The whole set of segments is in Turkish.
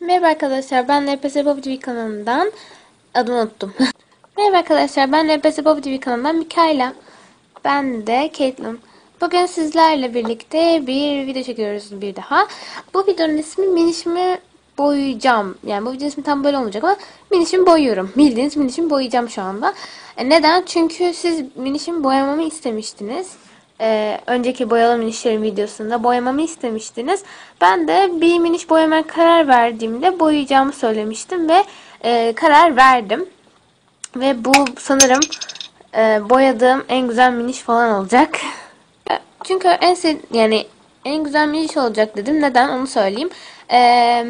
Merhaba arkadaşlar ben LPS Bob TV kanalından adını unuttum. Merhaba arkadaşlar ben LPS Bob TV kanalından Mikaela. Ben de Caitlin. Bugün sizlerle birlikte bir video çekiyoruz bir daha. Bu videonun ismi minişimi boyayacağım. Yani bu videonun ismi tam böyle olmayacak ama minişimi boyuyorum. Bildiğiniz minişimi boyayacağım şu anda. E, neden? Çünkü siz minişimi boyamamı istemiştiniz e, önceki boyalı minişlerin videosunda boyamamı istemiştiniz. Ben de bir miniş boyamaya karar verdiğimde boyayacağımı söylemiştim ve e, karar verdim. Ve bu sanırım e, boyadığım en güzel miniş falan olacak. Çünkü en yani en güzel miniş olacak dedim. Neden onu söyleyeyim. Eee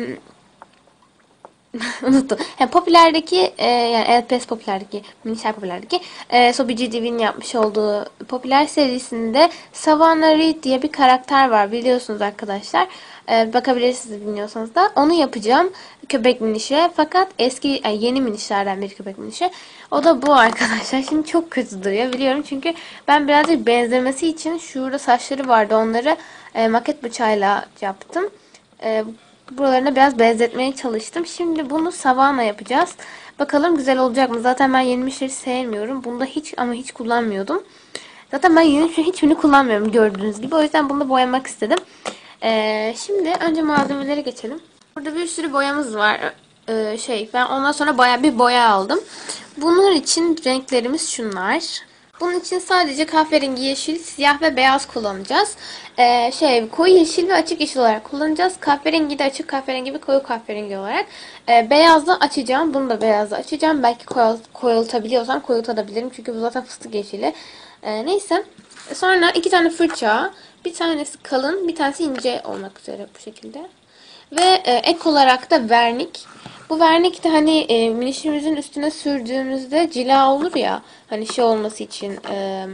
Unuttum. Yani popülerdeki e, yani LPS popülerdeki Minişer popülerdeki e, Sobici Div'in yapmış olduğu popüler serisinde Savannah Reed diye bir karakter var biliyorsunuz arkadaşlar. E, bakabilirsiniz bilmiyorsanız da. Onu yapacağım köpek minişe. Fakat eski yani yeni minişlerden bir köpek minişe. O da bu arkadaşlar. Şimdi çok kötü duruyor biliyorum. Çünkü ben birazcık benzemesi için şurada saçları vardı. Onları e, maket bıçağıyla yaptım. E, buralarına biraz benzetmeye çalıştım. Şimdi bunu savana yapacağız. Bakalım güzel olacak mı? Zaten ben yenmişleri sevmiyorum. Bunda hiç ama hiç kullanmıyordum. Zaten ben yeni hiçbirini kullanmıyorum gördüğünüz gibi. O yüzden bunu da boyamak istedim. Ee, şimdi önce malzemelere geçelim. Burada bir sürü boyamız var. Ee, şey ben ondan sonra baya bir boya aldım. Bunun için renklerimiz şunlar. Bunun için sadece kahverengi, yeşil, siyah ve beyaz kullanacağız. Ee, şey koyu yeşil ve açık yeşil olarak kullanacağız. Kahverengi de açık kahverengi ve koyu kahverengi olarak. Ee, beyazla açacağım. Bunu da beyazla açacağım. Belki koyultabiliyorsam koyultabilirim. Çünkü bu zaten fıstık yeşili. Ee, neyse. Sonra iki tane fırça. Bir tanesi kalın, bir tanesi ince olmak üzere bu şekilde. Ve e, ek olarak da vernik. Bu vernik de hani e, minişimizin üstüne sürdüğümüzde cila olur ya. Hani şey olması için e,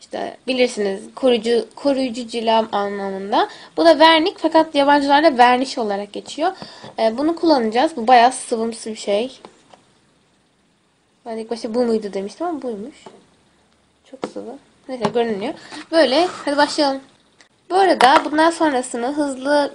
işte bilirsiniz koruyucu koruyucu cila anlamında. Bu da vernik fakat yabancılarda verniş olarak geçiyor. E, bunu kullanacağız. Bu bayağı sıvımsı bir şey. Ben ilk başta bu muydu demiştim ama buymuş. Çok sıvı. Neyse görünüyor. Böyle hadi başlayalım. Bu arada bundan sonrasını hızlı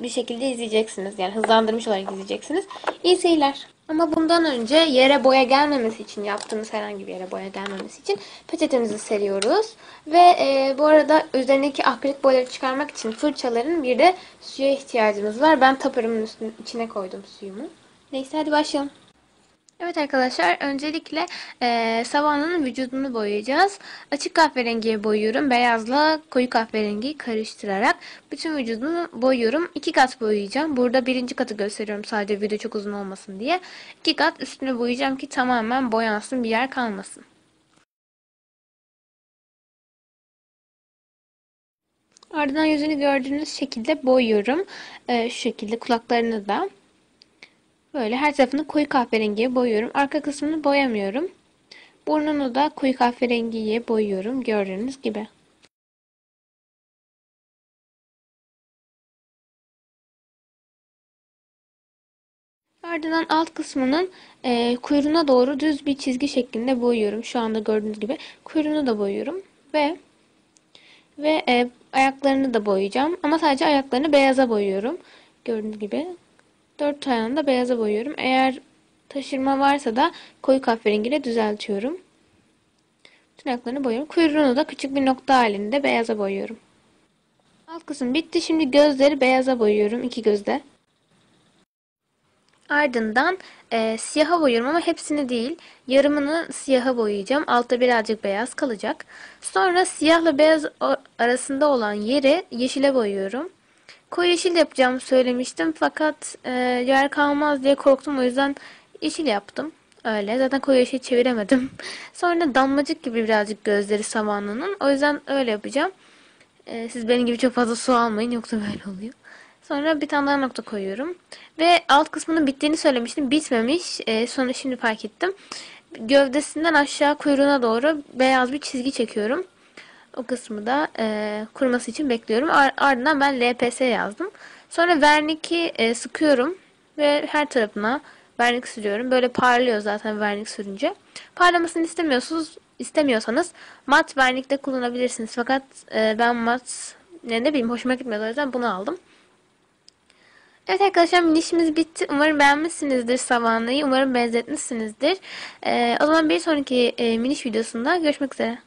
bir şekilde izleyeceksiniz. Yani hızlandırmış olarak izleyeceksiniz. İyi seyirler. Ama bundan önce yere boya gelmemesi için yaptığımız herhangi bir yere boya gelmemesi için peçetemizi seriyoruz. Ve e, bu arada üzerindeki akrilik boyaları çıkarmak için fırçaların bir de suya ihtiyacımız var. Ben tapırımın içine koydum suyumu. Neyse hadi başlayalım. Evet arkadaşlar öncelikle e, Savannah'ın vücudunu boyayacağız. Açık kahverengiye boyuyorum. Beyazla koyu kahverengiyi karıştırarak bütün vücudunu boyuyorum. İki kat boyayacağım. Burada birinci katı gösteriyorum sadece video çok uzun olmasın diye. İki kat üstüne boyayacağım ki tamamen boyansın bir yer kalmasın. Ardından yüzünü gördüğünüz şekilde boyuyorum. E, şu şekilde kulaklarını da. Böyle her tarafını koyu kahverengiye boyuyorum. Arka kısmını boyamıyorum. Burnunu da koyu kahverengiye boyuyorum gördüğünüz gibi. Ardından alt kısmının e, kuyruğuna doğru düz bir çizgi şeklinde boyuyorum. Şu anda gördüğünüz gibi kuyruğunu da boyuyorum ve ve e, ayaklarını da boyayacağım. Ama sadece ayaklarını beyaza boyuyorum. Gördüğünüz gibi Dört ayağını da beyaza boyuyorum. Eğer taşırma varsa da koyu kahverengiyle düzeltiyorum. Bütün ayaklarını boyuyorum. Kuyruğunu da küçük bir nokta halinde beyaza boyuyorum. Alt kısım bitti. Şimdi gözleri beyaza boyuyorum. iki gözde. Ardından e, siyaha boyuyorum ama hepsini değil. Yarımını siyaha boyayacağım. Altta birazcık beyaz kalacak. Sonra siyahla beyaz arasında olan yeri yeşile boyuyorum. Koyu yeşil yapacağımı söylemiştim fakat e, yer kalmaz diye korktum o yüzden yeşil yaptım. Öyle. Zaten koyu yeşil çeviremedim. Sonra damlacık gibi birazcık gözleri savanlının. O yüzden öyle yapacağım. E, siz benim gibi çok fazla su almayın yoksa böyle oluyor. Sonra bir tane daha nokta koyuyorum. Ve alt kısmının bittiğini söylemiştim. Bitmemiş. E, sonra şimdi fark ettim. Gövdesinden aşağı kuyruğuna doğru beyaz bir çizgi çekiyorum. O kısmı da e, kuruması için bekliyorum. ardından ben LPS yazdım. Sonra verniki e, sıkıyorum ve her tarafına vernik sürüyorum. Böyle parlıyor zaten vernik sürünce. Parlamasını istemiyorsunuz, istemiyorsanız mat vernik de kullanabilirsiniz. Fakat e, ben mat ne, ne bileyim hoşuma gitmedi o yüzden bunu aldım. Evet arkadaşlar minişimiz bitti. Umarım beğenmişsinizdir Savannah'yı. Umarım benzetmişsinizdir. Ee, o zaman bir sonraki e, miniş videosunda görüşmek üzere.